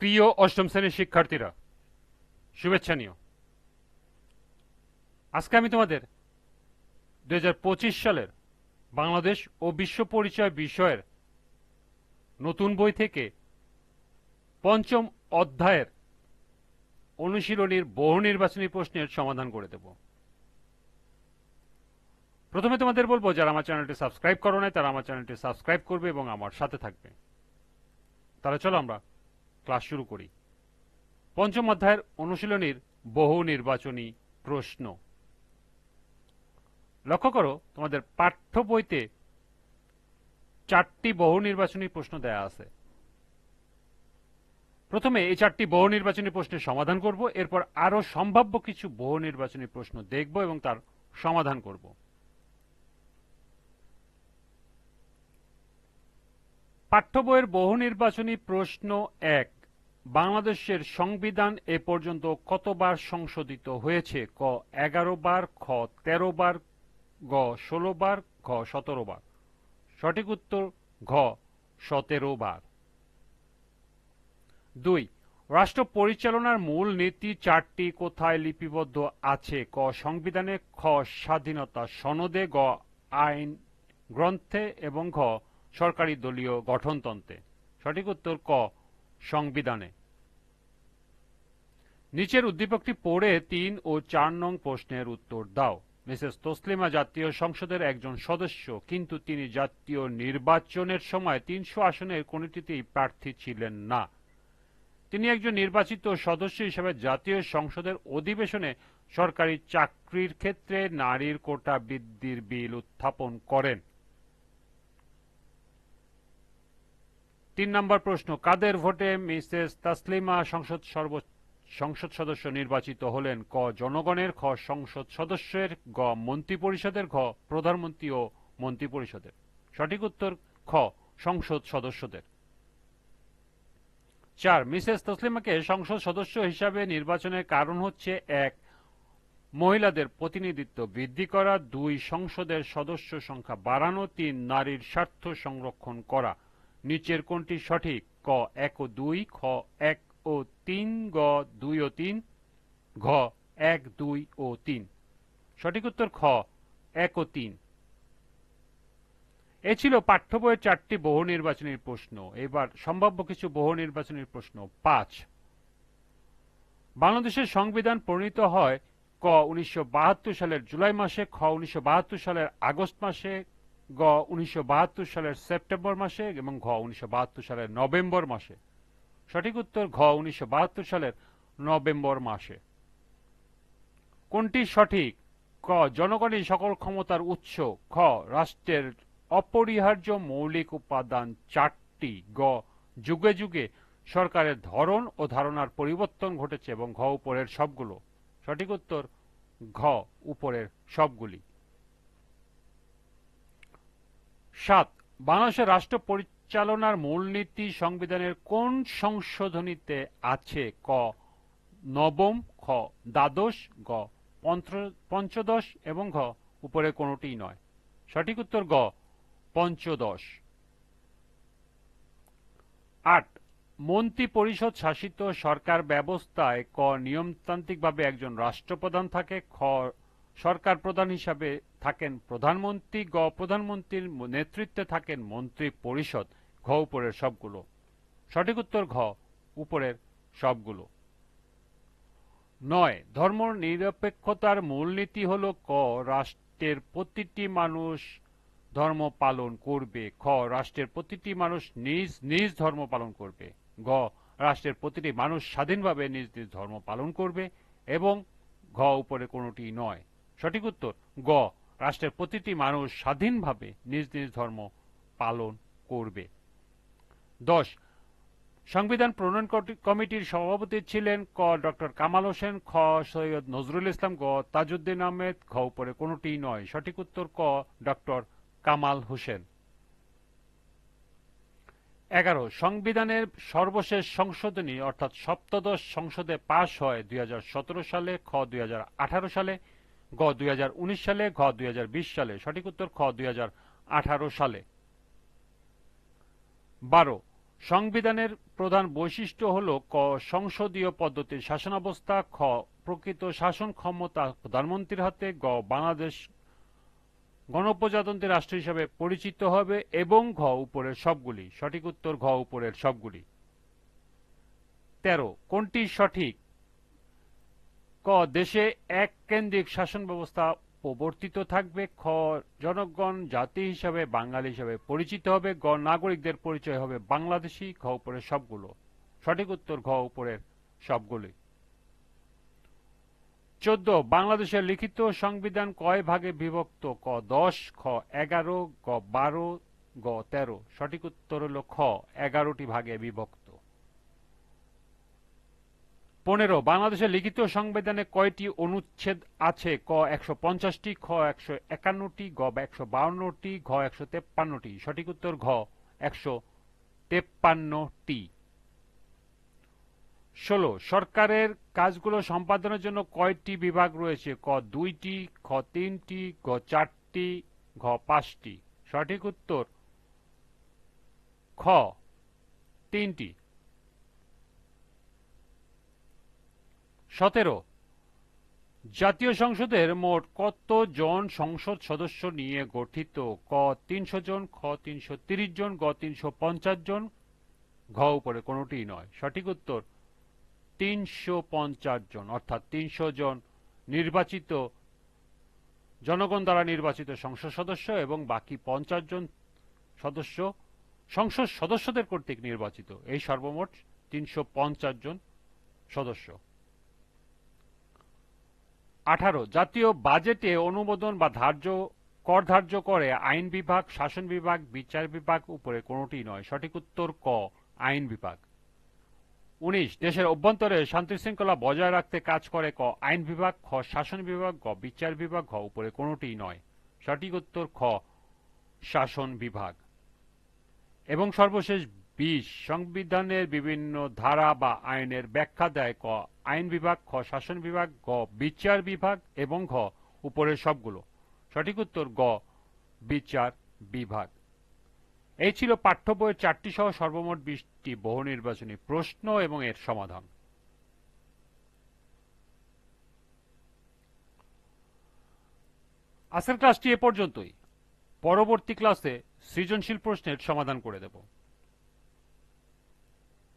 প্রিয় অষ্টম শ্রেণির শিক্ষার্থীরা, শুভেচ্ছা নিও। আজকে আমি তোমাদের দু হাজার পঁচিশ সালের বাংলাদেশ ও বিশ্ব পরিচয় বিষয়ের নতুন বই থেকে পঞ্চম অধ্যায়ের অনুশীলনীর বহু নির্বাচনী প্রশ্নের সমাধান করে দেব। প্রথমে তোমাদের বলব, যারা আমার চ্যানেলটি সাবস্ক্রাইব করো নাই, তারা আমার চ্যানেলটি সাবস্ক্রাইব করবে এবং আমার সাথে থাকবে। তাহলে চলো আমরা ক্লাস শুরু করি। পঞ্চম অধ্যায়ের অনুশীলনীর বহু নির্বাচনী প্রশ্ন। লক্ষ্য করো, তোমাদের পাঠ্য বইতে চারটি বহু নির্বাচনী প্রশ্ন দেয়া আছে। প্রথমে এই চারটি বহু নির্বাচনী প্রশ্নের সমাধান করব, এরপর আরও সম্ভাব্য কিছু বহু নির্বাচনী প্রশ্ন দেখব এবং তার সমাধান করব। পাঠ্য বইয়ের বহু নির্বাচনী প্রশ্ন এক। বাংলাদেশের সংবিধান এ পর্যন্ত কতবার সংশোধিত হয়েছে? ক, এগারো বার, খ, তেরো বার, গ, ষোলো বার, ঘ, সতেরো বার। সঠিক উত্তর, ঘ, সতেরো বার। দুই, রাষ্ট্র পরিচালনার মূল নীতি চারটি কোথায় লিপিবদ্ধ আছে? ক, সংবিধানে, খ, স্বাধীনতা সনদে, গ, আইন গ্রন্থে এবং ঘ, সরকারি দলীয় গঠনতন্ত্রে। সঠিক উত্তর, ক সংবিধানে। নিচের উদ্দীপকটি পড়ে তিন ও চার নং প্রশ্নের উত্তর দাও। মিসেস তসলিমা জাতীয় সংসদের একজন সদস্য, কিন্তু তিনি জাতীয় নির্বাচনের সময় তিনশো আসনের কোনটিতেই প্রার্থী ছিলেন না। তিনি একজন নির্বাচিত সদস্য হিসেবে জাতীয় সংসদের অধিবেশনে সরকারি চাকরির ক্ষেত্রে নারীর কোটা বৃদ্ধির বিল উত্থাপন করেন। তিন নম্বর প্রশ্ন, কাদের ভোটে মিসেস তাসলিমা সংসদ সর্ব, সংসদ সদস্য নির্বাচিত হলেন? ক, জনগণের, খ, সংসদ সদস্যের, গ মন্ত্রী পরিষদের ঘ, প্রধানমন্ত্রী ও মন্ত্রী পরিষদের সঠিক উত্তর, খ, সংসদ সদস্যদের। চার, মিসেস তসলিমাকে সংসদ সদস্য হিসাবে নির্বাচনের কারণ হচ্ছে, এক, মহিলাদের প্রতিনিধিত্ব বৃদ্ধি করা, দুই, সংসদের সদস্য সংখ্যা বাড়ানো, তিন, নারীর স্বার্থ সংরক্ষণ করা। নিচের কোনটি সঠিক? ক, এক ও দুই, খ, এক ও তিন, গ, দুই ও তিন, ঘ, এক, দুই ও তিন। সঠিক উত্তর খ, এক ও তিন। এ ছিল পাঠ্য বইয়ের চারটি বহু নির্বাচনের প্রশ্ন। এবার সম্ভাব্য কিছু বহু নির্বাচনের প্রশ্ন। পাঁচ। বাংলাদেশের সংবিধান প্রণীত হয় ক উনিশশো বাহাত্তর সালের জুলাই মাসে, খ উনিশশো বাহাত্তর সালের আগস্ট মাসে গ উনিশশো বাহাত্তর সালের সেপ্টেম্বর মাসে এবং ঘ উনিশশো বাহাত্তর সালের নভেম্বর মাসে। সঠিক উত্তর ঘ উনিশশো বাহাত্তর সালের নভেম্বর মাসে। কোনটি সঠিক? ক জনগণই সকল ক্ষমতার উৎস। খ রাষ্ট্রের অপরিহার্য মৌলিক উপাদান চারটি। গ যুগে যুগে সরকারের ধরন ও ধারণার পরিবর্তন ঘটেছে এবং ঘ উপরের সবগুলো। সঠিক উত্তর ঘ উপরের সবগুলি। সাত, বাংলাদেশের রাষ্ট্র পরিচালনার মূলনীতি সংবিধানের কোন সংশোধনীতে আছে? ক, নবম, খ, দ্বাদশ, গ পঞ্চদশ এবং ঘ, উপরে কোনটিই নয়। সঠিক উত্তর গ পঞ্চদশ। আট মন্ত্রী পরিষদ শাসিত সরকার ব্যবস্থায় ক নিয়মতান্ত্রিকভাবে একজন রাষ্ট্রপ্রধান থাকে, খ সরকার প্রধান হিসাবে থাকেন প্রধানমন্ত্রী, গ প্রধানমন্ত্রীর নেতৃত্বে থাকেন মন্ত্রী পরিষদ, ঘ উপরের সবগুলো। সঠিক উত্তর ঘ উপরের সবগুলো। নয়, ধর্ম নিরপেক্ষতার মূলনীতি হল ক, রাষ্ট্রের প্রতিটি মানুষ ধর্ম পালন করবে। খ, রাষ্ট্রের প্রতিটি মানুষ নিজ নিজ ধর্ম পালন করবে। গ, রাষ্ট্রের প্রতিটি মানুষ স্বাধীনভাবে নিজ নিজ ধর্ম পালন করবে এবং ঘ উপরে কোনটি নয়। সঠিক উত্তর, গ, রাষ্ট্রের প্রতিটি মানুষ স্বাধীনভাবে নিজ নিজ ধর্ম পালন করবে। দশ, সংবিধান প্রণয়ন কমিটির সভাপতি ছিলেন ক, ডক্টর কামাল হোসেন, খ, সৈয়দ নজরুল ইসলাম, গ, তাজউদ্দিন আহমেদ। খ উপরে কোনটি নয়। সঠিক উত্তর ক, ডক্টর কামাল হোসেন। এগারো, সংবিধানের সর্বশেষ সংশোধনী, অর্থাৎ সপ্তদশ সংসদে পাশ হয় দুই হাজার সতেরো সালে, খ দুই হাজার আঠারো সালে। গ দুই হাজার উনিশ সালে, ঘ দুই হাজার বিশ সালে। সঠিক উত্তর খ দুই সালে। বারো, সংবিধানের প্রধান বৈশিষ্ট্য হল ক সংসদীয় পদ্ধতির শাসনাবস্থা, খ প্রকৃত শাসন ক্ষমতা প্রধানমন্ত্রীর হাতে, গ বাংলাদেশ গণপ্রজাতন্ত্রী রাষ্ট্র হিসাবে পরিচিত হবে, এবং ঘ উপরের সবগুলি। সঠিক উত্তর ঘ উপরের সবগুলি। তেরো, কোনটি সঠিক? ক, দেশে এক কেন্দ্রিক শাসন ব্যবস্থা প্রবর্তিত থাকবে। খ, জনগণ, জাতি হিসাবে বাঙালি হিসাবে পরিচিত হবে। গ, নাগরিকদের পরিচয় হবে বাংলাদেশি। ঘ উপরের সবগুলো। সঠিক উত্তর ঘ উপরের সবগুলি চোদ্দ, বাংলাদেশের লিখিত সংবিধান কয় ভাগে বিভক্ত? ক, দশ, খ, এগারো, গ, বারো, গ, তেরো। সঠিক উত্তর হল খ। এগারোটি ভাগে বিভক্ত। পনেরো, বাংলাদেশের লিখিত সংবিধানে কয়টি অনুচ্ছেদ আছে? ক একশো পঞ্চাশটি, খ একশো একান্নটি, গ একশো বাউন্নটি, ঘ একশো তেপ্পান্নটি? সঠিক উত্তর ঘ, একশো তেপ্পান্নটি। ষোলো, সরকারের কাজগুলো সম্পাদনের জন্য কয়টি বিভাগ রয়েছে? ক দুইটি, খ তিনটি, গ চারটি, ঘ পাঁচটি। সঠিক উত্তর খ তিনটি। সতেরো। জাতীয় সংসদের মোট কত জন সংসদ সদস্য নিয়ে গঠিত? ক তিনশো জন, খ তিনশো তিরিশ জন, গ তিনশো পঞ্চাশ জন। ঘ উপরে কোনোটি নয়। সঠিক উত্তর, তিনশো পঞ্চাশ জন, অর্থাৎ তিনশো জন নির্বাচিত জনগণ দ্বারা নির্বাচিত সংসদ সদস্য এবং বাকি পঞ্চাশ জন সদস্য সংসদ সদস্যদের কর্তৃক নির্বাচিত। এই সর্বমোট তিনশো পঞ্চাশ জন সদস্য। আঠারো, জাতীয় বাজেটে অনুমোদন বা ধার্য, কর ধার্য করে আইন বিভাগ, শাসন বিভাগ, বিচার বিভাগ উপরে কোনোটি নয়। সঠিক উত্তর ক, আইন বিভাগ। উনিশ, দেশের অভ্যন্তরে শান্তি শৃঙ্খলা বজায় রাখতে কাজ করে ক, আইন বিভাগ, খ, শাসন বিভাগ, গ, বিচার বিভাগ, ঘ, উপরে কোনোটি নয়। সঠিক উত্তর খ, শাসন বিভাগ। এবং সর্বশেষ বিশ সংবিধানের বিভিন্ন ধারা বা আইনের ব্যাখ্যা দেয় ক, আইন বিভাগ, খ, শাসন বিভাগ, গ, বিচার বিভাগ এবং ঘ, উপরের সবগুলো। সঠিক উত্তর, গ, বিচার বিভাগ। এই ছিল পাঠ্য বইয়ের চারটি সহ সর্বমোট বিশটি বহু নির্বাচনী প্রশ্ন এবং এর সমাধান। আজকের ক্লাসটি এ পর্যন্তই। পরবর্তী ক্লাসে সৃজনশীল প্রশ্নের সমাধান করে দেব।